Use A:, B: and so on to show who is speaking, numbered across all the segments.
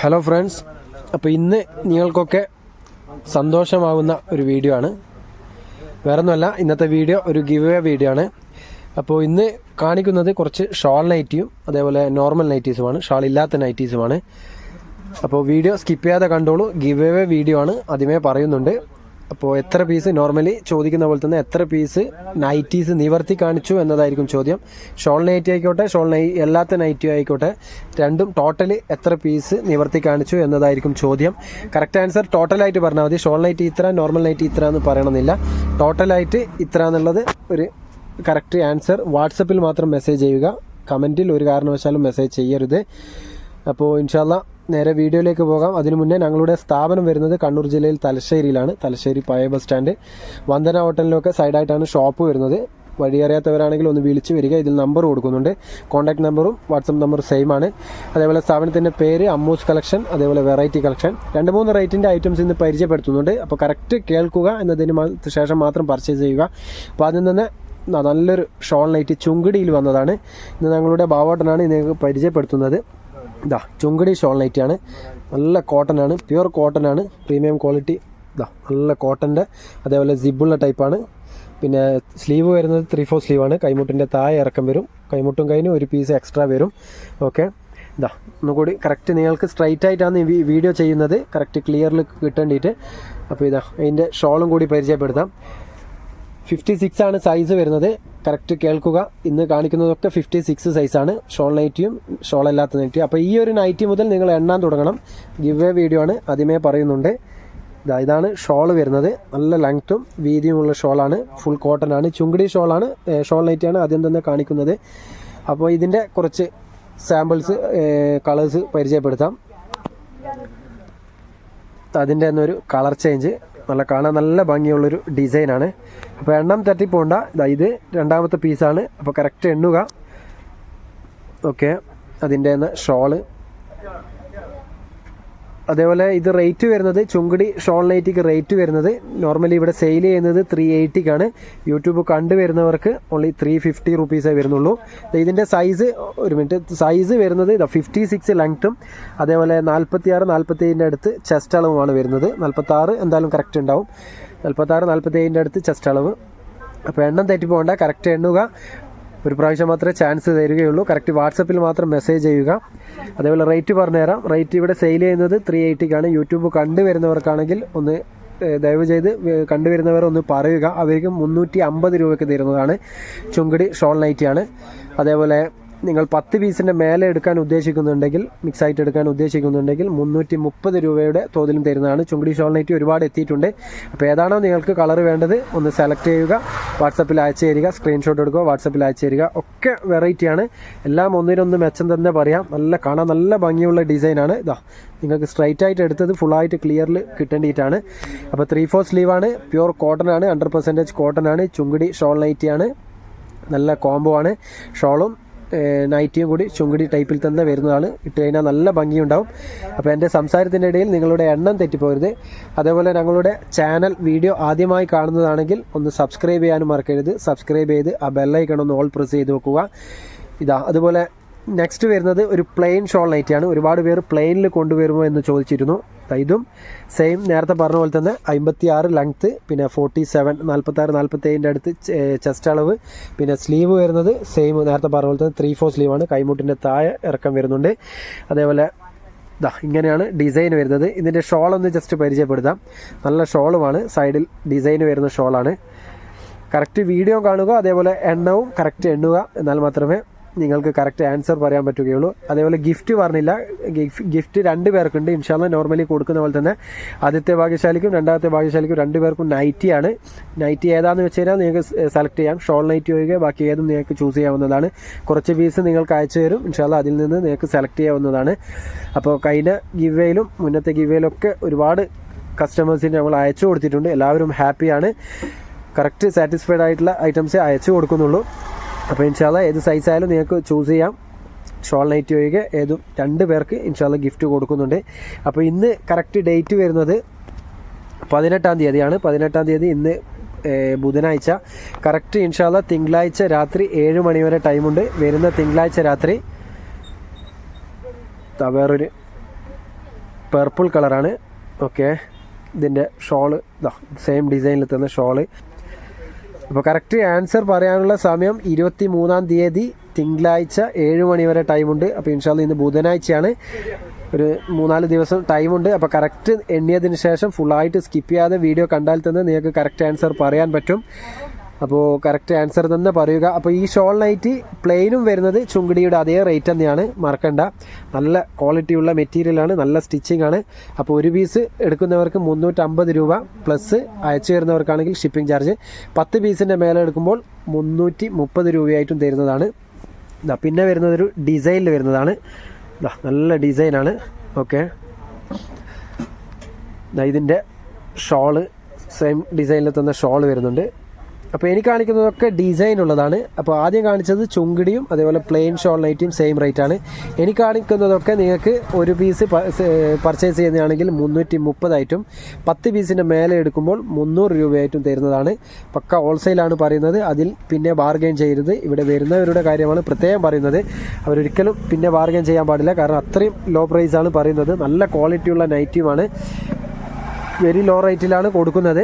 A: Hello friends അപ്പോൾ ഇന്ന് നിങ്ങൾക്കൊക്കെ സന്തോഷമാവുന്ന ഒരു വീഡിയോ ആണ്. വേറൊന്നുമല്ല ഇന്നത്തെ വീഡിയോ ഒരു ഗിവ് എ വീഡിയോ ആണ്. അപ്പോൾ ഇന്ന് കാണിക്കുന്നത് കുറച്ച് ഷാൾ നൈറ്റിയും അതേപോലെ നോർമൽ നൈറ്റീസുമാണ് ഷാൾ ഇല്ലാത്ത നൈറ്റീസുമാണ് അപ്പോൾ വീഡിയോ സ്കിപ്പ് ചെയ്യാതെ കണ്ടോളൂ. ഗിവ് എ വീഡിയോ ആണ്. ആദ്യമേ പറയുന്നുണ്ട്. അപ്പോൾ എത്ര പീസ് നോർമലി ചോദിക്കുന്ന പോലെ തന്നെ എത്ര പീസ് നൈറ്റീസ് നിവർത്തി കാണിച്ചു എന്നതായിരിക്കും ചോദ്യം. ഷോൾ നൈറ്റി ആയിക്കോട്ടെ ഷോൾ നൈ എല്ലാത്ത നൈറ്റി ആയിക്കോട്ടെ രണ്ടും ടോട്ടലി എത്ര പീസ് നിവർത്തി കാണിച്ചു എന്നതായിരിക്കും ചോദ്യം. കറക്റ്റ് ആൻസർ ടോട്ടലായിട്ട് പറഞ്ഞാൽ മതി. ഷോൾ നൈറ്റി ഇത്ര നോർമൽ നൈറ്റി ഇത്ര എന്ന് പറയണമെന്നില്ല. ടോട്ടലായിട്ട് ഇത്ര എന്നുള്ളത് ഒരു കറക്റ്റ് ആൻസർ വാട്സപ്പിൽ മാത്രം മെസ്സേജ് ചെയ്യുക. കമന്റിൽ ഒരു കാരണവശാലും മെസ്സേജ് ചെയ്യരുത്. അപ്പോൾ ഇൻഷാല്ല നേരെ വീഡിയോയിലേക്ക് പോകാം. അതിനു മുന്നേ ഞങ്ങളുടെ സ്ഥാപനം വരുന്നത് കണ്ണൂർ ജില്ലയിൽ തലശ്ശേരിയിലാണ്. തലശ്ശേരി പഴയ ബസ് സ്റ്റാൻഡ്. വന്ദന ഹോട്ടലിലൊക്കെ സൈഡായിട്ടാണ് ഷോപ്പ് വരുന്നത്. വഴിയറിയാത്തവരാണെങ്കിൽ ഒന്ന് വിളിച്ച് വരിക. ഇതിൽ നമ്പർ കൊടുക്കുന്നുണ്ട്. കോൺടാക്ട് നമ്പറും വാട്സപ്പ് നമ്പറും സെയിം ആണ്. അതേപോലെ സ്ഥാപനത്തിന്റെ പേര് അമ്മൂസ് കളക്ഷൻ അതേപോലെ വെറൈറ്റി കളക്ഷൻ. രണ്ട് മൂന്ന് റേറ്റിന്റെ ഐറ്റംസ് ഇന്ന് പരിചയപ്പെടുത്തുന്നുണ്ട്. അപ്പോൾ കറക്റ്റ് കേൾക്കുക എന്നതിന് ശേഷം മാത്രം പർച്ചേസ് ചെയ്യുക. അപ്പോൾ അതിൽ നിന്ന് നല്ലൊരു ഷോൾ നൈറ്റ് ചുങ്കിടിയിൽ വന്നതാണ്. ഇന്ന് ഞങ്ങളുടെ ബാവോട്ടനാണ് ഇതിനെ പരിചയപ്പെടുത്തുന്നത്. ഇതാ ചുങ്കടി ഷോൾ ആണ്. നല്ല കോട്ടൺ ആണ്. പ്യുവർ കോട്ടൺ ആണ്. പ്രീമിയം ക്വാളിറ്റി ഇതാ നല്ല കോട്ടന്റെ അതേപോലെ സിബുള്ള ടൈപ്പാണ് പിന്നെ സ്ലീവ് വരുന്നത് ത്രീ ഫോർ ആണ്. കൈമുട്ടിന്റെ താഴെ ഇറക്കം വരും. കൈമുട്ടും കഴിഞ്ഞ് ഒരു പീസ് എക്സ്ട്രാ വരും. ഓക്കെ ഇതാ ഒന്നുകൂടി കറക്റ്റ് നിങ്ങൾക്ക് സ്ട്രൈറ്റ് ആയിട്ടാണ് ഈ വീഡിയോ ചെയ്യുന്നത്. കറക്റ്റ് ക്ലിയറിൽ കിട്ടേണ്ടിയിട്ട് അപ്പോൾ ഇതാ അതിന്റെ ഷോളും കൂടി പരിചയപ്പെടുത്താം. ഫിഫ്റ്റി സിക്സ് ആണ് സൈസ് വരുന്നത്. കറക്റ്റ് കേൾക്കുക. ഇന്ന് കാണിക്കുന്നതൊക്കെ ഫിഫ്റ്റി സിക്സ് സൈസാണ് ഷോൾ നൈറ്റിയും ഷോൾ അല്ലാത്ത നൈറ്റിയും അപ്പോൾ ഈ ഒരു നൈറ്റി മുതൽ നിങ്ങൾ എണ്ണാൻ തുടങ്ങണം. ഗിവ് എ വീഡിയോ ആണ്. ആദ്യമേ പറയുന്നുണ്ട്. ഇതാ ഇതാണ് ഷോൾ വരുന്നത്. നല്ല ലെങ്ത്തും വീതിയുമുള്ള ഷോളാണ് ഫുൾ കോട്ടൺ ആണ്. ചുങ്കിടി ഷോളാണ് ഷോൾ നൈറ്റിയാണ് ആദ്യം തന്നെ കാണിക്കുന്നത്. അപ്പോൾ ഇതിന്റെ കുറച്ച് സാമ്പിൾസ് കളേഴ്സ് പരിചയപ്പെടുത്താം. അതിന്റെ തന്നെ ഒരു കളർ ചേഞ്ച് നല്ല കാണാൻ നല്ല ഭംഗിയുള്ളൊരു ഡിസൈനാണ്. അപ്പോൾ എണ്ണം തട്ടിപ്പോണ്ട ഇതാ ഇത് രണ്ടാമത്തെ പീസാണ്. അപ്പോൾ കറക്റ്റ് എണ്ണുക. ഓക്കെ അതിന്റെ ഷോൾ അതേപോലെ ഇത് റേറ്റ് വരുന്നത് ചുങ്കടി ഷോൾ നൈറ്റിക്ക് റേറ്റ് വരുന്നത്. നോർമലി ഇവിടെ സെയിൽ ചെയ്യുന്നത് ത്രീ എയ്റ്റിക്കാണ് യൂട്യൂബ് കണ്ടുവരുന്നവർക്ക് ഓൺലി ത്രീ ഫിഫ്റ്റി റുപ്പീസേ വരുന്നുള്ളൂ. ഇതിന്റെ സൈസ് ഒരു മിനിറ്റ് സൈസ് വരുന്നത് ഇതാ ഫിഫ്റ്റി സിക്സ് ലെങ്ത്തും അതേപോലെ നാൽപ്പത്തി ആറ് നാൽപ്പത്തി ഏഴിന്റെ അടുത്ത് ചെസ്റ്റ് അളവുമാണ് വരുന്നത്. നാൽപ്പത്തി ആറ് എന്തായാലും കറക്റ്റ് ഉണ്ടാവും. നാൽപ്പത്തി ആറ് നാൽപ്പത്തി ഏഴിന്റെ അടുത്ത് ചെസ്റ്റ് അളവ്. അപ്പോൾ എണ്ണം തെറ്റി പോകേണ്ട കറക്റ്റ് എണ്ണുക. ഒരു പ്രാവശ്യം മാത്രമേ ചാൻസ് തരികയുള്ളൂ. കറക്റ്റ് വാട്സപ്പിൽ മാത്രം മെസ്സേജ് ചെയ്യുക. അതേപോലെ റേറ്റ് പറഞ്ഞു തരാം റേറ്റ് ഇവിടെ സെയിൽ ചെയ്യുന്നത് ത്രീ എയ്റ്റിക്കാണ് യൂട്യൂബ് കണ്ടുവരുന്നവർക്കാണെങ്കിൽ ഒന്ന് ദയവ് ചെയ്ത് കണ്ടുവരുന്നവർ ഒന്ന് പറയുക. അവർക്ക് മുന്നൂറ്റി അമ്പത് രൂപയ്ക്ക് തരുന്നതാണ്. ചുങ്കടി ഷോൾ നൈറ്റിയാണ് അതേപോലെ നിങ്ങൾ പത്ത് പീസിന്റെ മേലെ എടുക്കാൻ ഉദ്ദേശിക്കുന്നുണ്ടെങ്കിൽ മിക്സ് ആയിട്ട് എടുക്കാൻ ഉദ്ദേശിക്കുന്നുണ്ടെങ്കിൽ മുന്നൂറ്റി മുപ്പത് രൂപയുടെ തോതിലും തരുന്നതാണ്. ചുങ്കടി ഷോൾ നൈറ്റ് ഒരുപാട് എത്തിയിട്ടുണ്ട്. അപ്പോൾ ഏതാണോ നിങ്ങൾക്ക് കളർ വേണ്ടത് ഒന്ന് സെലക്ട് ചെയ്യുക വാട്സപ്പിൽ അയച്ചു തരിക സ്ക്രീൻഷോട്ട് എടുക്കുക വാട്സപ്പിൽ അയച്ചു തരിക. ഒക്കെ വെറൈറ്റിയാണ് എല്ലാം ഒന്നിനൊന്ന് മെച്ചം തന്നെ പറയാം. നല്ല കാണാൻ നല്ല ഭംഗിയുള്ള ഡിസൈനാണ് ഇതാ നിങ്ങൾക്ക് സ്ട്രൈറ്റ് ആയിട്ട് എടുത്തത് ഫുള്ളായിട്ട് ക്ലിയറിൽ കിട്ടേണ്ടിയിട്ടാണ് അപ്പോൾ ത്രീ ഫോർ സ്ലീവാണ് പ്യൂർ കോട്ടൺ ആണ്. ഹൺഡ്രഡ് പെർസെന്റേജ് കോട്ടൺ ആണ്. ചുങ്കടി ഷോൾ നൈറ്റിയാണ് നല്ല കോംബോ ആണ്. ഷോളും നൈറ്റിയും കൂടി ചുങ്കടി ടൈപ്പിൽ തന്നെ വരുന്നതാണ്. ഇട്ട് കഴിഞ്ഞാൽ നല്ല ഭംഗിയുണ്ടാവും. അപ്പോൾ എന്റെ സംസാരത്തിന്റെ ഇടയിൽ നിങ്ങളുടെ എണ്ണം തെറ്റിപ്പോരുത്. അതേപോലെ ഞങ്ങളുടെ ചാനൽ വീഡിയോ ആദ്യമായി കാണുന്നതാണെങ്കിൽ ഒന്ന് സബ്സ്ക്രൈബ് ചെയ്യാനും മറക്കരുത്. സബ്സ്ക്രൈബ് ചെയ്ത് ആ ബെല്ലൈക്കൺ ഒന്ന് ഓൾ പ്രസ് ചെയ്ത് വെക്കുക. ഇതാ അതുപോലെ നെക്സ്റ്റ് വരുന്നത് ഒരു പ്ലെയിൻ ഷോൾ നൈറ്റിയാണ് ഒരുപാട് പേർ പ്ലെയിനിൽ കൊണ്ടുവരുമോ എന്ന് ചോദിച്ചിരുന്നു. ഇതും സെയിം നേരത്തെ പറഞ്ഞ പോലെ തന്നെ അമ്പത്തി ആറ് ലെങ്ത്ത് പിന്നെ ഫോർട്ടി സെവൻ നാൽപ്പത്താറ് നാൽപ്പത്തി ഏഴിന്റെ അടുത്ത് ചെസ്റ്റ് അളവ്. പിന്നെ സ്ലീവ് വരുന്നത് സെയിം നേരത്തെ പറഞ്ഞ പോലെ തന്നെ ത്രീ ഫോർ സ്ലീവാണ് കൈമുട്ടിന്റെ താഴെ ഇറക്കം വരുന്നുണ്ട്. അതേപോലെ ഇതാ ഇങ്ങനെയാണ് ഡിസൈൻ വരുന്നത്. ഇതിന്റെ ഷോൾ ഒന്ന് ജസ്റ്റ് പരിചയപ്പെടുത്താം. നല്ല ഷോളുമാണ് സൈഡിൽ ഡിസൈൻ വരുന്ന ഷോളാണ് കറക്റ്റ് വീഡിയോ കാണുക. അതേപോലെ എണ്ണവും കറക്റ്റ് എണ്ണുക. എന്നാൽ മാത്രമേ നിങ്ങൾക്ക് കറക്റ്റ് ആൻസർ പറയാൻ പറ്റുകയുള്ളൂ. അതേപോലെ ഗിഫ്റ്റ് പറഞ്ഞില്ല. ഗിഫ്- ഗിഫ്റ്റ് രണ്ട് പേർക്കുണ്ട്. ഇൻഷാല്ല നോർമലി കൊടുക്കുന്ന പോലെ തന്നെ ആദ്യത്തെ ഭാഗ്യശാലിക്കും രണ്ടാമത്തെ ഭാഗ്യശാലിക്കും രണ്ട് പേർക്കും നൈറ്റിയാണ് നൈറ്റി ഏതാണെന്ന് വെച്ച് കഴിഞ്ഞാൽ നിങ്ങൾക്ക് സെലക്ട് ചെയ്യാം. ഷോൾ നൈറ്റി ഒഴികെ ബാക്കി ഏതും നിങ്ങൾക്ക് ചൂസ് ചെയ്യാവുന്നതാണ്. കുറച്ച് പീസ് നിങ്ങൾക്ക് അയച്ചു തരും. ഇൻഷാല്ല അതിൽ നിന്ന് നിങ്ങൾക്ക് സെലക്ട് ചെയ്യാവുന്നതാണ്. അപ്പോൾ കഴിഞ്ഞ ഗിവേയിലും മുന്നത്തെ ഗിവേയിലൊക്കെ ഒരുപാട് കസ്റ്റമേഴ്സിന് നമ്മൾ അയച്ചു കൊടുത്തിട്ടുണ്ട്. എല്ലാവരും ഹാപ്പിയാണ് കറക്റ്റ് സാറ്റിസ്ഫൈഡ് ആയിട്ടുള്ള ഐറ്റംസേ അയച്ചു കൊടുക്കുന്നുള്ളൂ. അപ്പോൾ ഇൻഷാല്ല ഏത് സൈസ് ആയാലും നിങ്ങൾക്ക് ചൂസ് ചെയ്യാം. ഷോൾ നൈറ്റ് ഒഴികെ ഏതും രണ്ട് പേർക്ക് ഇൻഷാല്ല ഗിഫ്റ്റ് കൊടുക്കുന്നുണ്ട്. അപ്പോൾ ഇന്ന് കറക്റ്റ് ഡേറ്റ് വരുന്നത് പതിനെട്ടാം തീയതിയാണ്. പതിനെട്ടാം തീയതി ഇന്ന് ബുധനാഴ്ച. കറക്റ്റ് ഇൻഷാല്ല തിങ്കളാഴ്ച രാത്രി ഏഴ് മണി വരെ ടൈമുണ്ട് വരുന്ന തിങ്കളാഴ്ച രാത്രി വേറൊരു പർപ്പിൾ കളറാണ് ഓക്കെ ഇതിന്റെ ഷോൾ സെയിം ഡിസൈനിൽ തന്ന ഷോൾ അപ്പോൾ കറക്റ്റ് ആൻസർ പറയാനുള്ള സമയം ഇരുപത്തി മൂന്നാം തീയതി തിങ്കളാഴ്ച ഏഴ് മണി വരെ ടൈമുണ്ട് അപ്പോൾ ഇൻഷാല്ല ഇന്ന് ബുധനാഴ്ചയാണ്. ഒരു മൂന്നാൽ ദിവസം ടൈമുണ്ട് അപ്പോൾ കറക്റ്റ് എണ്ണിയതിന് ശേഷം ഫുള്ളായിട്ട് സ്കിപ്പ് ചെയ്യാതെ വീഡിയോ കണ്ടാൽ തന്നെ നിങ്ങൾക്ക് കറക്റ്റ് ആൻസർ പറയാൻ പറ്റും. അപ്പോൾ കറക്റ്റ് ആൻസർ തന്നെ പറയുക. അപ്പോൾ ഈ ഷോൾ നൈറ്റി പ്ലെയിനും വരുന്നത് ചുങ്കിടിയുടെ അതേ റേറ്റ് തന്നെയാണ്. മറക്കണ്ട. നല്ല ക്വാളിറ്റിയുള്ള മെറ്റീരിയലാണ് നല്ല സ്റ്റിച്ചിങ് ആണ്. അപ്പോൾ ഒരു പീസ് എടുക്കുന്നവർക്ക് മുന്നൂറ്റമ്പത് രൂപ പ്ലസ് അയച്ചു തരുന്നവർക്കാണെങ്കിൽ ഷിപ്പിംഗ് ചാർജ് പത്ത് പീസിന്റെ മേലെ എടുക്കുമ്പോൾ മുന്നൂറ്റി മുപ്പത് രൂപയായിട്ടും തരുന്നതാണ്. പിന്നെ വരുന്നതൊരു ഡിസൈനിൽ വരുന്നതാണ്. നല്ല ഡിസൈനാണ് ഓക്കെ ഇതിന്റെ ഷോൾ സെയിം ഡിസൈനിൽ തന്ന ഷോൾ വരുന്നുണ്ട്. അപ്പോൾ എനിക്ക് കാണിക്കുന്നതൊക്കെ ഡിസൈൻ ഉള്ളതാണ്. അപ്പോൾ ആദ്യം കാണിച്ചത് ചുങ്കിടിയും അതേപോലെ പ്ലെയിൻ ഷോൾ നൈറ്റും സെയിം റേറ്റ് ആണ്. എനിക്ക് കാണിക്കുന്നതൊക്കെ നിങ്ങൾക്ക് ഒരു പീസ് പർച്ചേസ് ചെയ്യുന്നതാണെങ്കിൽ മുന്നൂറ്റി മുപ്പതായിട്ടും പത്ത് പീസിന്റെ മേലെ എടുക്കുമ്പോൾ മുന്നൂറ് രൂപയായിട്ടും തരുന്നതാണ്. പക്ക ഹോൾസെയിലാണ് പറയുന്നത്. അതിൽ പിന്നെ ബാർഗെയിൻ ചെയ്യരുത്. ഇവിടെ വരുന്നവരുടെ കാര്യമാണ് പ്രത്യേകം പറയുന്നത്. അവരൊരിക്കലും പിന്നെ ബാർഗെയിൻ ചെയ്യാൻ പാടില്ല. കാരണം അത്രയും ലോ പ്രൈസാണ് പറയുന്നത്. നല്ല ക്വാളിറ്റിയുള്ള നൈറ്റിയുമാണ് വെരി ലോ റേറ്റിലാണ് കൊടുക്കുന്നത്.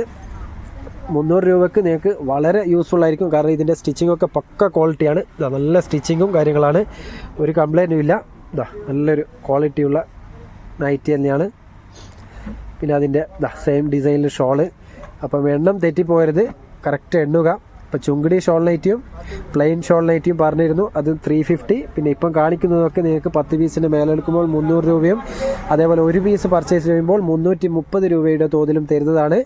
A: മുന്നൂറ് രൂപയ്ക്ക് നിങ്ങൾക്ക് വളരെ യൂസ്ഫുൾ ആയിരിക്കും. കാരണം ഇതിന്റെ സ്റ്റിച്ചിങ് ഒക്കെ പക്ക ക്വാളിറ്റിയാണ് ഇതാ നല്ല സ്റ്റിച്ചിങ്ങും കാര്യങ്ങളാണ്. ഒരു കംപ്ലൈന്റും ഇല്ല. ഇതാ നല്ലൊരു ക്വാളിറ്റിയുള്ള നൈറ്റി തന്നെയാണ്. പിന്നെ അതിന്റെ ഇതാ സെയിം ഡിസൈനിൽ ഷോൾ അപ്പം എണ്ണം തെറ്റിപ്പോയരുത് കറക്റ്റ് എണ്ണുക. ഇപ്പോൾ ചുങ്കിടി ഷോൾ നൈറ്റിയും പ്ലെയിൻ ഷോൾ നൈറ്റിയും പറഞ്ഞിരുന്നു. അത് ത്രീ ഫിഫ്റ്റി പിന്നെ ഇപ്പം കാണിക്കുന്നതൊക്കെ നിങ്ങൾക്ക് പത്ത് പീസിന്റെ മേലെ എടുക്കുമ്പോൾ മുന്നൂറ് രൂപയും അതേപോലെ ഒരു പീസ് പർച്ചേസ് ചെയ്യുമ്പോൾ മുന്നൂറ്റി മുപ്പത് രൂപയുടെ തോതിലും തരുന്നതാണ്.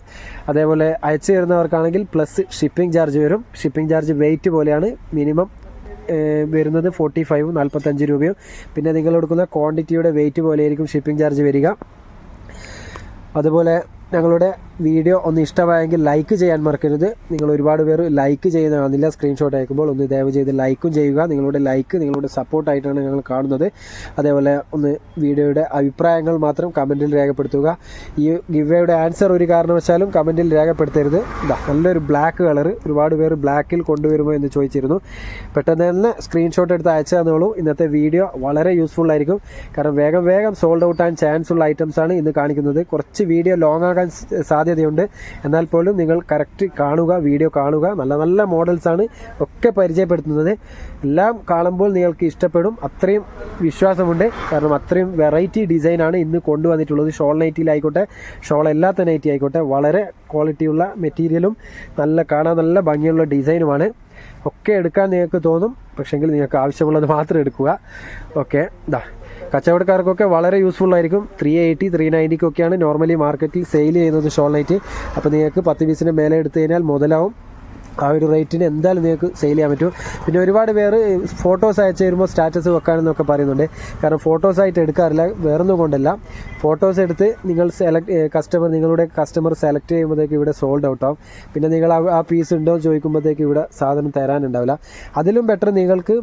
A: അതേപോലെ അയച്ചു തരുന്നവർക്കാണെങ്കിൽ പ്ലസ് ഷിപ്പിംഗ് ചാർജ് വരും. ഷിപ്പിംഗ് ചാർജ് വെയിറ്റ് പോലെയാണ്. മിനിമം വരുന്നത് ഫോർട്ടി ഫൈവും നാൽപ്പത്തഞ്ച് രൂപയും. പിന്നെ നിങ്ങൾ എടുക്കുന്ന ക്വാണ്ടിറ്റിയുടെ വെയിറ്റ് പോലെയായിരിക്കും ഷിപ്പിംഗ് ചാർജ് വരിക. അതുപോലെ ഞങ്ങളുടെ വീഡിയോ ഒന്ന് ഇഷ്ടമായെങ്കിൽ ലൈക്ക് ചെയ്യാൻ മറക്കരുത്. നിങ്ങൾ ഒരുപാട് പേർ ലൈക്ക് ചെയ്യുന്ന കാണുന്നില്ല സ്ക്രീൻഷോട്ട് അയക്കുമ്പോൾ ഒന്ന് ദയവ് ചെയ്ത് ലൈക്കും ചെയ്യുക. നിങ്ങളുടെ ലൈക്ക് നിങ്ങളുടെ സപ്പോർട്ടായിട്ടാണ് ഞങ്ങൾ കാണുന്നത്. അതേപോലെ ഒന്ന് വീഡിയോയുടെ അഭിപ്രായങ്ങൾ മാത്രം കമന്റിൽ രേഖപ്പെടുത്തുക. ഈ ഗിവയുടെ ആൻസർ ഒരു കാരണവശാലും കമന്റിൽ രേഖപ്പെടുത്തരുത്. നല്ലൊരു ബ്ലാക്ക് കളർ ഒരുപാട് പേർ ബ്ലാക്കിൽ കൊണ്ടുവരുമോ എന്ന് ചോദിച്ചിരുന്നു. പെട്ടെന്ന് തന്നെ സ്ക്രീൻഷോട്ട് എടുത്ത് അയച്ചു തന്നോളൂ ഇന്നത്തെ വീഡിയോ വളരെ യൂസ്ഫുൾ ആയിരിക്കും. കാരണം വേഗം വേഗം സോൾഡ് ഔട്ട് ആൻഡ് ചാൻസ് ഉള്ള ഐറ്റംസ് ആണ് ഇന്ന് കാണിക്കുന്നത്. കുറച്ച് വീഡിയോ ലോങ് ആകാൻ സാധ്യതയുണ്ട്. എന്നാൽ പോലും നിങ്ങൾ കറക്റ്റ് കാണുക വീഡിയോ കാണുക നല്ല നല്ല മോഡൽസാണ് ഒക്കെ പരിചയപ്പെടുത്തുന്നത്. എല്ലാം കാണുമ്പോൾ നിങ്ങൾക്ക് ഇഷ്ടപ്പെടും. അത്രയും വിശ്വാസമുണ്ട്. കാരണം അത്രയും വെറൈറ്റി ഡിസൈനാണ് ഇന്ന് കൊണ്ടുവന്നിട്ടുള്ളത്. ഷോൾ നൈറ്റിയിലായിക്കോട്ടെ ഷോൾ അല്ലാത്ത നൈറ്റി ആയിക്കോട്ടെ വളരെ ക്വാളിറ്റിയുള്ള മെറ്റീരിയലും നല്ല കാണാൻ നല്ല ഭംഗിയുള്ള ഡിസൈനുമാണ് ഒക്കെ എടുക്കാൻ നിങ്ങൾക്ക് തോന്നും. പക്ഷെങ്കിൽ നിങ്ങൾക്ക് ആവശ്യമുള്ളത് മാത്രം എടുക്കുക. ഓക്കെ ഇതാ കച്ചവടക്കാർക്കൊക്കെ വളരെ യൂസ്ഫുൾ ആയിരിക്കും. ത്രീ എയ്റ്റി ത്രീ നയന്റിക്കൊക്കെയാണ് നോർമലി മാർക്കറ്റിൽ സെയിൽ ചെയ്യുന്നത് ഷോൾ നൈറ്റ് അപ്പോൾ നിങ്ങൾക്ക് പത്ത് പീസിന് മേലെ എടുത്തു കഴിഞ്ഞാൽ മുതലാവും. ആ ഒരു റേറ്റിന് എന്തായാലും നിങ്ങൾക്ക് സെയിൽ ചെയ്യാൻ പറ്റും. പിന്നെ ഒരുപാട് പേര് ഫോട്ടോസ് അയച്ചു തരുമ്പോൾ സ്റ്റാറ്റസ് വെക്കാനെന്നൊക്കെ പറയുന്നുണ്ട്. കാരണം ഫോട്ടോസ് ആയിട്ട് എടുക്കാറില്ല വേറൊന്നും കൊണ്ടല്ല. ഫോട്ടോസ് എടുത്ത് നിങ്ങൾ സെലക്ട് കസ്റ്റമർ നിങ്ങളുടെ കസ്റ്റമർ സെലക്ട് ചെയ്യുമ്പോഴത്തേക്ക് ഇവിടെ സോൾഡ് ഔട്ട് ആവും. പിന്നെ നിങ്ങൾ ആ- പീസ് ഉണ്ടോ ചോദിക്കുമ്പോഴത്തേക്ക് ഇവിടെ സാധനം തരാനുണ്ടാവില്ല. അതിലും ബെറ്റർ നിങ്ങൾക്ക്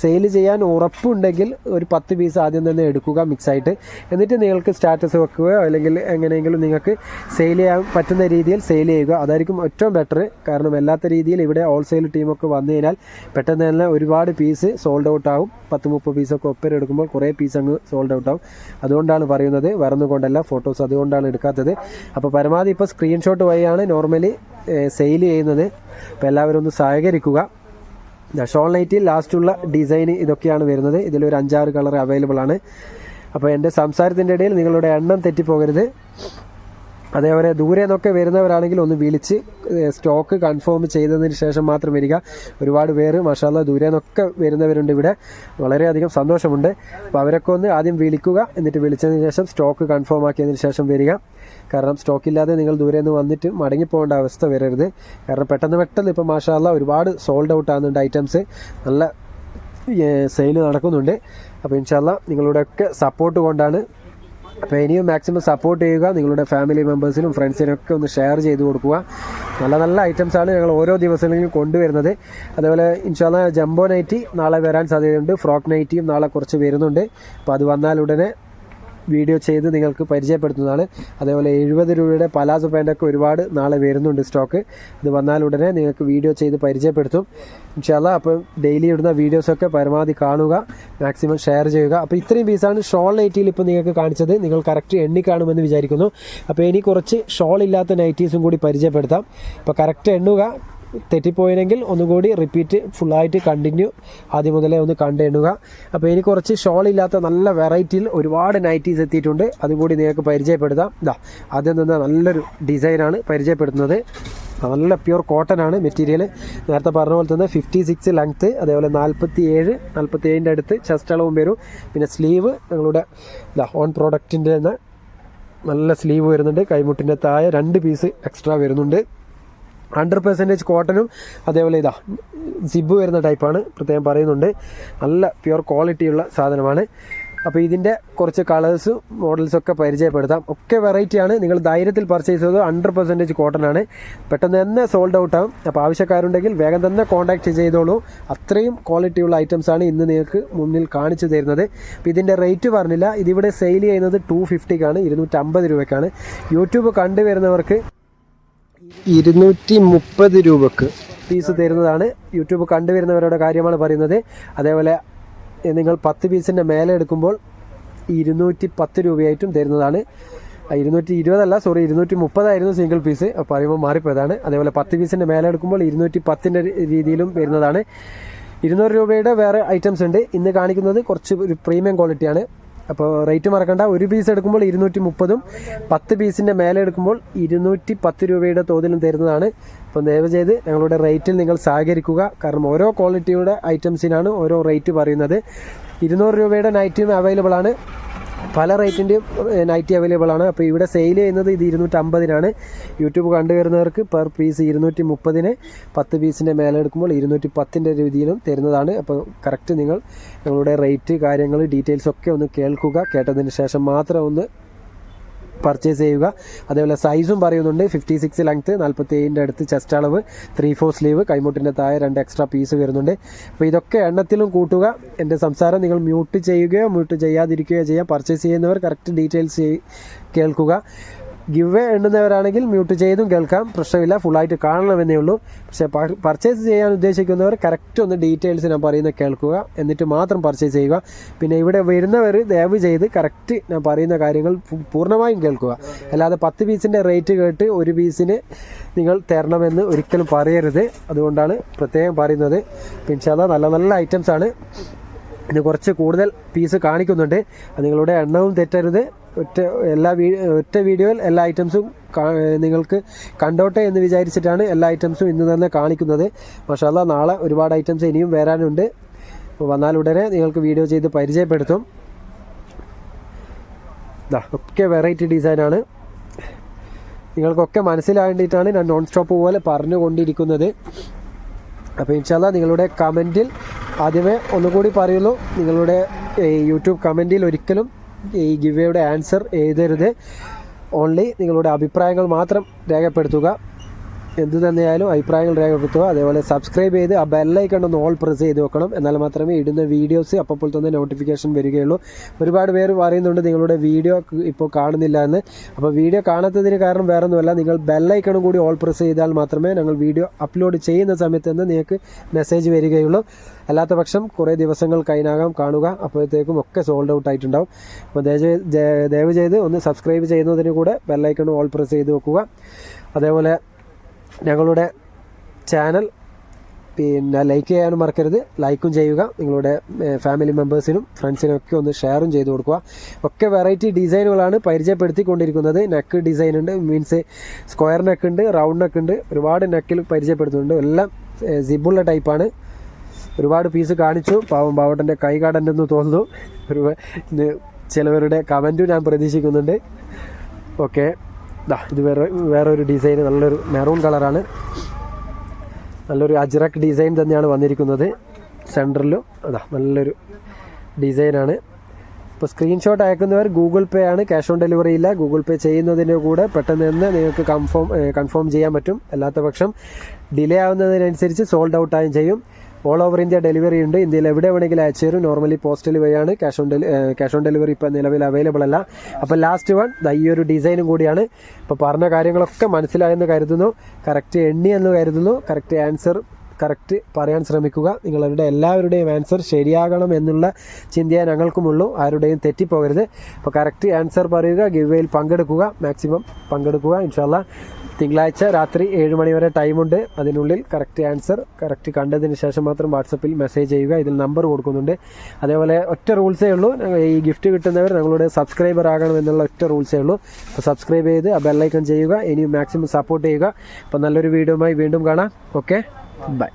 A: സെയിൽ ചെയ്യാൻ ഉറപ്പുണ്ടെങ്കിൽ ഒരു പത്ത് പീസ് ആദ്യം തന്നെ എടുക്കുക മിക്സായിട്ട് എന്നിട്ട് നിങ്ങൾക്ക് സ്റ്റാറ്റസ് വെക്കുകയോ അല്ലെങ്കിൽ എങ്ങനെയെങ്കിലും നിങ്ങൾക്ക് സെയിൽ ചെയ്യാൻ പറ്റുന്ന രീതിയിൽ സെയിൽ ചെയ്യുക. അതായിരിക്കും ഏറ്റവും ബെറ്റർ കാരണം അല്ലാത്ത രീതിയിൽ ഇവിടെ ഹോൾസെയിൽ ടീമൊക്കെ വന്നു കഴിഞ്ഞാൽ പെട്ടെന്ന് തന്നെ ഒരുപാട് പീസ് സോൾഡ് ഔട്ട് ആവും. പത്ത് മുപ്പത് പീസൊക്കെ ഒപ്പര എടുക്കുമ്പോൾ കുറേ പീസ് അങ്ങ് സോൾഡ് ഔട്ട് ആവും. അതുകൊണ്ടാണ് പറയുന്നത്. കൊണ്ടല്ല. ഫോട്ടോസ് അതുകൊണ്ടാണ് എടുക്കാത്തത്. അപ്പോൾ പരമാവധി ഇപ്പോൾ സ്ക്രീൻഷോട്ട് വഴിയാണ് നോർമലി സെയിൽ ചെയ്യുന്നത്. അപ്പോൾ എല്ലാവരും ഒന്ന് സഹകരിക്കുക. ഷോൾ നൈറ്റിൽ ലാസ്റ്റുള്ള ഡിസൈൻ ഇതൊക്കെയാണ് വരുന്നത്. ഇതിലൊരു അഞ്ചാറ് കളർ അവൈലബിൾ ആണ്. അപ്പോൾ എന്റെ സംസാരത്തിന്റെ ഇടയിൽ നിങ്ങളുടെ എണ്ണം തെറ്റിപ്പോകരുത്. അതേപോലെ ദൂരെ നിന്നൊക്കെ വരുന്നവരാണെങ്കിൽ ഒന്ന് വിളിച്ച് സ്റ്റോക്ക് കൺഫേം ചെയ്തതിന് ശേഷം മാത്രം വരിക. ഒരുപാട് പേര് മഷാല ദൂരെ നിന്നൊക്കെ വരുന്നവരുണ്ട് ഇവിടെ. വളരെയധികം സന്തോഷമുണ്ട്. അപ്പോൾ അവരൊക്കെ ഒന്ന് ആദ്യം വിളിക്കുക എന്നിട്ട് വിളിച്ചതിന് ശേഷം സ്റ്റോക്ക് കൺഫേം ആക്കിയതിന് ശേഷം വരിക. കാരണം സ്റ്റോക്ക് ഇല്ലാതെ നിങ്ങൾ ദൂരെ നിന്ന് വന്നിട്ട് മടങ്ങിപ്പോകേണ്ട അവസ്ഥ വരരുത്. കാരണം പെട്ടെന്ന് പെട്ടെന്ന് ഇപ്പോൾ മാഷാല്ല ഒരുപാട് സോൾഡ് ഔട്ട് ആകുന്നുണ്ട് ഐറ്റംസ് നല്ല സെയിൽ നടക്കുന്നുണ്ട്. അപ്പോൾ ഇൻഷാല്ല നിങ്ങളുടെയൊക്കെ സപ്പോർട്ട് കൊണ്ടാണ് അപ്പോൾ ഇനിയും മാക്സിമം സപ്പോർട്ട് ചെയ്യുക. നിങ്ങളുടെ ഫാമിലി മെമ്പേഴ്സിനും ഫ്രണ്ട്സിനും ഒക്കെ ഒന്ന് ഷെയർ ചെയ്ത് കൊടുക്കുക. നല്ല നല്ല ഐറ്റംസാണ് ഞങ്ങൾ ഓരോ ദിവസങ്ങളിലും കൊണ്ടുവരുന്നത്. അതേപോലെ ഇൻഷാല്ല ജംബോ നൈറ്റി നാളെ വരാൻ സാധ്യതയുണ്ട്. ഫ്രോക്ക് നൈറ്റിയും നാളെ കുറച്ച് വരുന്നുണ്ട്. അപ്പോൾ അത് വന്നാൽ ഉടനെ വീഡിയോ ചെയ്ത് നിങ്ങൾക്ക് പരിചയപ്പെടുത്തുന്നതാണ്. അതേപോലെ എഴുപത് രൂപയുടെ പലാസോ പാന്റൊക്കെ ഒരുപാട് നാളെ വരുന്നുണ്ട് സ്റ്റോക്ക് ഇത് വന്നാൽ ഉടനെ നിങ്ങൾക്ക് വീഡിയോ ചെയ്ത് പരിചയപ്പെടുത്തും. ഇൻഷാല്ല അപ്പോൾ ഡെയിലി ഇടുന്ന വീഡിയോസൊക്കെ പരമാവധി കാണുക മാക്സിമം ഷെയർ ചെയ്യുക. അപ്പോൾ ഇത്രയും പീസാണ് ഷോൾ നൈറ്റിയിൽ ഇപ്പോൾ നിങ്ങൾക്ക് കാണിച്ചത്. നിങ്ങൾ കറക്റ്റ് എണ്ണി കാണുമെന്ന് വിചാരിക്കുന്നു. അപ്പോൾ ഇനി കുറച്ച് ഷോൾ ഇല്ലാത്ത നൈറ്റീസും കൂടി പരിചയപ്പെടുത്താം. അപ്പോൾ കറക്റ്റ് എണ്ണുക തെറ്റിപ്പോയെങ്കിൽ ഒന്നുകൂടി റിപ്പീറ്റ് ഫുള്ളായിട്ട് കണ്ടിന്യൂ ആദ്യം മുതലേ ഒന്ന് കണ്ടെണ്ണുക. അപ്പോൾ ഇനി കുറച്ച് ഷോൾ ഇല്ലാത്ത നല്ല വെറൈറ്റിയിൽ ഒരുപാട് നൈറ്റീസ് എത്തിയിട്ടുണ്ട്. അതും കൂടി നിങ്ങൾക്ക് പരിചയപ്പെടുത്താം. ഇതാ ആദ്യം നിന്ന് നല്ലൊരു ഡിസൈനാണ് പരിചയപ്പെടുത്തുന്നത്. നല്ല പ്യൂർ കോട്ടൺ ആണ് മെറ്റീരിയൽ നേരത്തെ പറഞ്ഞ പോലെ തന്നെ ഫിഫ്റ്റി സിക്സ് ലെങ്ത്ത് അതേപോലെ നാൽപ്പത്തി ഏഴ് നാൽപ്പത്തി ഏഴിന്റെ അടുത്ത് ചെസ്റ്റ് അളവും വരും. പിന്നെ സ്ലീവ് ഞങ്ങളുടെ ഇതാ ഓൺ പ്രോഡക്റ്റിന്റെ തന്നെ നല്ല സ്ലീവ് വരുന്നുണ്ട്. കൈമുട്ടിന്റെ താഴെ രണ്ട് പീസ് എക്സ്ട്രാ വരുന്നുണ്ട്. ഹൺഡ്രഡ് പെർസെന്റേജ് കോട്ടനും അതേപോലെ ഇതാ സിബ് വരുന്ന ടൈപ്പാണ് പ്രത്യേകം പറയുന്നുണ്ട്. നല്ല പ്യുവർ ക്വാളിറ്റിയുള്ള സാധനമാണ്. അപ്പോൾ ഇതിന്റെ കുറച്ച് കളേഴ്സും മോഡൽസൊക്കെ പരിചയപ്പെടുത്താം. ഒക്കെ വെറൈറ്റിയാണ് നിങ്ങൾ ധൈര്യത്തിൽ പർച്ചേസ് ചെയ്തത് ഹൺഡ്രഡ് പെർസെന്റേജ് കോട്ടൺ ആണ്. പെട്ടെന്ന് തന്നെ സോൾഡ് ഔട്ട് ആവും. അപ്പോൾ ആവശ്യക്കാരുണ്ടെങ്കിൽ വേഗം തന്നെ കോൺടാക്റ്റ് ചെയ്തോളൂ. അത്രയും ക്വാളിറ്റിയുള്ള ഐറ്റംസ് ആണ് ഇന്ന് നിങ്ങൾക്ക് മുന്നിൽ കാണിച്ചു തരുന്നത്. അപ്പോൾ ഇതിന്റെ റേറ്റ് പറഞ്ഞില്ല. ഇതിവിടെ സെയിൽ ചെയ്യുന്നത് ടു ഫിഫ്റ്റിക്കാണ് ഇരുന്നൂറ്റമ്പത് രൂപയ്ക്കാണ്. യൂട്യൂബ് കണ്ടുവരുന്നവർക്ക് ഇരുന്നൂറ്റി മുപ്പത് രൂപക്ക് പീസ് തരുന്നതാണ്. യൂട്യൂബ് കണ്ടുവരുന്നവരുടെ കാര്യമാണ് പറയുന്നത്. അതേപോലെ നിങ്ങൾ പത്ത് പീസിന്റെ മേലെ എടുക്കുമ്പോൾ ഇരുന്നൂറ്റി പത്ത് രൂപയായിട്ടും തരുന്നതാണ്. ഇരുന്നൂറ്റി ഇരുപതല്ല സോറി ഇരുന്നൂറ്റി മുപ്പതായിരുന്നു സിംഗിൾ പീസ് പറയുമ്പോൾ മാറിപ്പോയതാണ്. അതേപോലെ പത്ത് പീസിന്റെ മേലെ എടുക്കുമ്പോൾ ഇരുന്നൂറ്റി പത്തിന്റെ രീതിയിലും വരുന്നതാണ്. ഇരുന്നൂറ് രൂപയുടെ വേറെ ഐറ്റംസ് ഉണ്ട്. ഇന്ന് കാണിക്കുന്നത് കുറച്ച് ഒരു പ്രീമിയം ക്വാളിറ്റിയാണ് അപ്പോൾ റേറ്റ് മറക്കണ്ട. ഒരു പീസ് എടുക്കുമ്പോൾ ഇരുന്നൂറ്റി മുപ്പതും പത്ത് പീസിന്റെ മേലെ എടുക്കുമ്പോൾ ഇരുന്നൂറ്റി പത്ത് രൂപയുടെ തോതിലും തരുന്നതാണ്. അപ്പോൾ ദയവ് ചെയ്ത് ഞങ്ങളുടെ റേറ്റിൽ നിങ്ങൾ സഹകരിക്കുക. കാരണം ഓരോ ക്വാളിറ്റിയുടെ ഐറ്റംസിനാണ് ഓരോ റേറ്റ് പറയുന്നത്. ഇരുന്നൂറ് രൂപയുടെ നൈറ്റിയും അവൈലബിൾ ആണ്. പല റേറ്റിന്റെയും നൈറ്റി അവൈലബിൾ ആണ്. അപ്പോൾ ഇവിടെ സെയിൽ ചെയ്യുന്നത് ഇത് ഇരുന്നൂറ്റമ്പതിനാണ്. യൂട്യൂബ് കണ്ടു വരുന്നവർക്ക് പെർ പീസ് ഇരുന്നൂറ്റി മുപ്പതിന് പത്ത് പീസിന്റെ മേലെ എടുക്കുമ്പോൾ ഇരുന്നൂറ്റി പത്തിന്റെ രീതിയിലും തരുന്നതാണ്. അപ്പോൾ കറക്റ്റ് നിങ്ങൾ നിങ്ങളുടെ റേറ്റ് കാര്യങ്ങൾ ഡീറ്റെയിൽസ് ഒക്കെ ഒന്ന് കേൾക്കുക. കേട്ടതിന് ശേഷം മാത്രം ഒന്ന് പർച്ചേസ് ചെയ്യുക. അതേപോലെ സൈസും പറയുന്നുണ്ട്. ഫിഫ്റ്റി സിക്സ് ലെങ്ത്ത് നാൽപ്പത്തി ഏഴിന്റെ അടുത്ത് ചെസ്റ്റ് അളവ് ത്രീ ഫോർ സ്ലീവ് കൈമുട്ടിന്റെ താഴെ രണ്ട് എക്സ്ട്രാ പീസ് വരുന്നുണ്ട്. അപ്പോൾ ഇതൊക്കെ എണ്ണത്തിലും കൂട്ടുക. എന്റെ സംസാരം നിങ്ങൾ മ്യൂട്ട് ചെയ്യുകയോ മ്യൂട്ട് ചെയ്യാതിരിക്കുകയോ ചെയ്യാം. പർച്ചേസ് ചെയ്യുന്നവർ കറക്റ്റ് ഡീറ്റെയിൽസ് കേൾക്കുക. ഗിവ് എണ്ണുന്നവരാണെങ്കിൽ മ്യൂട്ട് ചെയ്തും കേൾക്കാം. പ്രശ്നമില്ല ഫുള്ളായിട്ട് കാണണമെന്നേ ഉള്ളൂ. പക്ഷേ പർച്ചേസ് ചെയ്യാൻ ഉദ്ദേശിക്കുന്നവർ കറക്റ്റ് ഒന്ന് ഡീറ്റെയിൽസ് ഞാൻ പറയുന്ന കേൾക്കുക. എന്നിട്ട് മാത്രം പർച്ചേസ് ചെയ്യുക. പിന്നെ ഇവിടെ വരുന്നവർ ദയവ് ചെയ്ത് കറക്റ്റ് ഞാൻ പറയുന്ന കാര്യങ്ങൾ പൂർണമായും കേൾക്കുക. അല്ലാതെ പത്ത് പീസിന്റെ റേറ്റ് കേട്ട് ഒരു പീസിന് നിങ്ങൾ തരണമെന്ന് ഒരിക്കലും പറയരുത്. അതുകൊണ്ടാണ് പ്രത്യേകം പറയുന്നത്. പിൻഷാദ നല്ല നല്ല ഐറ്റംസ് ആണ്. ഇത് കുറച്ച് കൂടുതൽ പീസ് കാണിക്കുന്നുണ്ട്. നിങ്ങളുടെ എണ്ണവും തെറ്റരുത്. ഒറ്റ എല്ലാ ഒറ്റ വീഡിയോയിൽ എല്ലാ ഐറ്റംസും നിങ്ങൾക്ക് കണ്ടോട്ടെ എന്ന് വിചാരിച്ചിട്ടാണ് എല്ലാ ഐറ്റംസും ഇന്ന് തന്നെ കാണിക്കുന്നത്. മഷാല്ല നാളെ ഒരുപാട് ഐറ്റംസ് ഇനിയും വരാനുണ്ട്. വന്നാൽ ഉടനെ നിങ്ങൾക്ക് വീഡിയോ ചെയ്ത് പരിചയപ്പെടുത്തും. ഒക്കെ വെറൈറ്റി ഡിസൈനാണ്. നിങ്ങൾക്കൊക്കെ മനസ്സിലാകേണ്ടിയിട്ടാണ് ഞാൻ നോൺ സ്റ്റോപ്പ് പോലെ പറഞ്ഞുകൊണ്ടിരിക്കുന്നത്. അപ്പോൾ ഇൻഷാല്ല നിങ്ങളുടെ കമന്റിൽ ആദ്യമേ ഒന്നുകൂടി പറയുന്നു. നിങ്ങളുടെ യൂട്യൂബ് കമന്റിൽ ഒരിക്കലും ഈ ഗിവേയുടെ ആൻസർ എഴുതരുത്. ഓൺലി നിങ്ങളുടെ അഭിപ്രായങ്ങൾ മാത്രം രേഖപ്പെടുത്തുക. എന്ത് തന്നെയായാലും അഭിപ്രായങ്ങൾ രേഖപ്പെടുത്തുക. അതേപോലെ സബ്സ്ക്രൈബ് ചെയ്ത് ആ ബെല്ലൈക്കൺ ഒന്ന് ഓൾ പ്രസ് ചെയ്ത് വെക്കണം. എന്നാൽ മാത്രമേ ഇടുന്ന വീഡിയോസ് അപ്പോൾ തന്നെ നോട്ടിഫിക്കേഷൻ വരികയുള്ളൂ. ഒരുപാട് പേര് പറയുന്നുണ്ട് നിങ്ങളുടെ വീഡിയോ ഇപ്പോൾ കാണുന്നില്ല എന്ന്. അപ്പോൾ വീഡിയോ കാണാത്തതിന് കാരണം വേറെ ഒന്നുമല്ല നിങ്ങൾ ബെല്ലൈക്കണും കൂടി ഓൾ പ്രസ് ചെയ്താൽ മാത്രമേ ഞങ്ങൾ വീഡിയോ അപ്ലോഡ് ചെയ്യുന്ന സമയത്ത് തന്നെ നിങ്ങൾക്ക് മെസ്സേജ് വരികയുള്ളൂ. അല്ലാത്ത പക്ഷം കുറേ ദിവസങ്ങൾ കഴിഞ്ഞാകാം കാണുക. അപ്പോഴത്തേക്കും ഒക്കെ സോൾഡ് ഔട്ട് ആയിട്ടുണ്ടാവും. അപ്പോൾ ദയവ് ചെയ്ത് ഒന്ന് സബ്സ്ക്രൈബ് ചെയ്യുന്നതിന് കൂടെ ബെല്ലൈക്കൺ ഓൾ പ്രസ് ചെയ്ത് വെക്കുക. അതേപോലെ ഞങ്ങളുടെ ചാനൽ പിന്നെ ലൈക്ക് ചെയ്യാനും മറക്കരുത്. ലൈക്കും ചെയ്യുക. നിങ്ങളുടെ ഫാമിലി മെമ്പേഴ്സിനും ഫ്രണ്ട്സിനും ഒക്കെ ഒന്ന് ഷെയറും ചെയ്ത് കൊടുക്കുക. ഒക്കെ വെറൈറ്റി ഡിസൈനുകളാണ് പരിചയപ്പെടുത്തിക്കൊണ്ടിരിക്കുന്നത്. നെക്ക് ഡിസൈൻ ഉണ്ട് മീൻസ് സ്ക്വയർ നെക്ക് ഉണ്ട് റൗണ്ട് നെക്ക് ഉണ്ട്. ഒരുപാട് നെക്കിൽ പരിചയപ്പെടുത്തുന്നുണ്ട്. എല്ലാം സിബുള്ള ടൈപ്പാണ് ഒരുപാട് പീസ് കാണിച്ചു. പാവം പാവട്ടന്റെ കൈ കാടന്റെന്ന് തോന്നുന്നു. ഒരു ചിലവരുടെ കമന്റും ഞാൻ പ്രതീക്ഷിക്കുന്നുണ്ട്. ഓക്കെ ദാ ഇത് വേറെ വേറെ ഒരു ഡിസൈൻ നല്ലൊരു മെറൂൺ കളറാണ് നല്ലൊരു അജ്രക് ഡിസൈൻ തന്നെയാണ് വന്നിരിക്കുന്നത്. സെന്ററിലും അതാ നല്ലൊരു ഡിസൈനാണ് ഇപ്പോൾ സ്ക്രീൻഷോട്ട് അയക്കുന്നവർ ഗൂഗിൾ പേ ആണ്. ക്യാഷ് ഓൺ ഡെലിവറി ഇല്ല. ഗൂഗിൾ പേ ചെയ്യുന്നതിന്റെ കൂടെ പെട്ടെന്ന് തന്നെ നിങ്ങൾക്ക് കൺഫേം കൺഫേം ചെയ്യാൻ പറ്റും. അല്ലാത്ത പക്ഷം ഡിലേ ആവുന്നതിനനുസരിച്ച് സോൾഡ് ഔട്ട് ആയും ചെയ്യും. ഓൾ ഓവർ ഇന്ത്യ ഡെലിവറി ഉണ്ട്. ഇന്ത്യയിൽ എവിടെ വേണമെങ്കിലും അയച്ചു തരും. നോർമലി പോസ്റ്റൽ വഴിയാണ് cash on deli cash on delivery ഇപ്പോൾ നിലവിൽ അവൈലബിൾ അല്ല. അപ്പോൾ ലാസ്റ്റ് വൺ ഈ ഒരു ഡിസൈനും കൂടിയാണ്. ഇപ്പോൾ പറഞ്ഞ കാര്യങ്ങളൊക്കെ മനസ്സിലായെന്ന് കരുതുന്നു. കറക്റ്റ് എണ്ണി എന്ന് കരുതുന്നു. കറക്റ്റ് ആൻസർ കറക്റ്റ് പറയാൻ ശ്രമിക്കുക. നിങ്ങളുടെ എല്ലാവരുടെയും ആൻസർ ശരിയാകണം എന്നുള്ള ചിന്തയെ ഞങ്ങൾക്കുമുള്ളൂ. ആരുടെയും തെറ്റിപ്പോകരുത്. അപ്പോൾ കറക്റ്റ് ആൻസർ പറയുക ഗിവേയിൽ പങ്കെടുക്കുക. മാക്സിമം പങ്കെടുക്കുക. ഇൻഷാല്ല തിങ്കളാഴ്ച രാത്രി ഏഴ് മണിവരെ ടൈമുണ്ട്. അതിനുള്ളിൽ കറക്റ്റ് ആൻസർ കറക്റ്റ് കണ്ടതിന് ശേഷം മാത്രം വാട്സപ്പിൽ മെസ്സേജ് ചെയ്യുക. ഇതിൽ നമ്പർ കൊടുക്കുന്നുണ്ട്. അതേപോലെ ഒറ്റ റൂൾസേ ഉള്ളൂ ഈ ഗിഫ്റ്റ് കിട്ടുന്നവർ ഞങ്ങളുടെ സബ്സ്ക്രൈബർ ആകണം എന്നുള്ള ഒറ്റ റൂൾസേ ഉള്ളൂ അപ്പോൾ സബ്സ്ക്രൈബ് ചെയ്ത് ആ ബെല്ലൈക്കൺ ചെയ്യുക. ഇനിയും മാക്സിമം സപ്പോർട്ട് ചെയ്യുക. അപ്പോൾ നല്ലൊരു വീഡിയോയുമായി വീണ്ടും കാണാം. Okay bye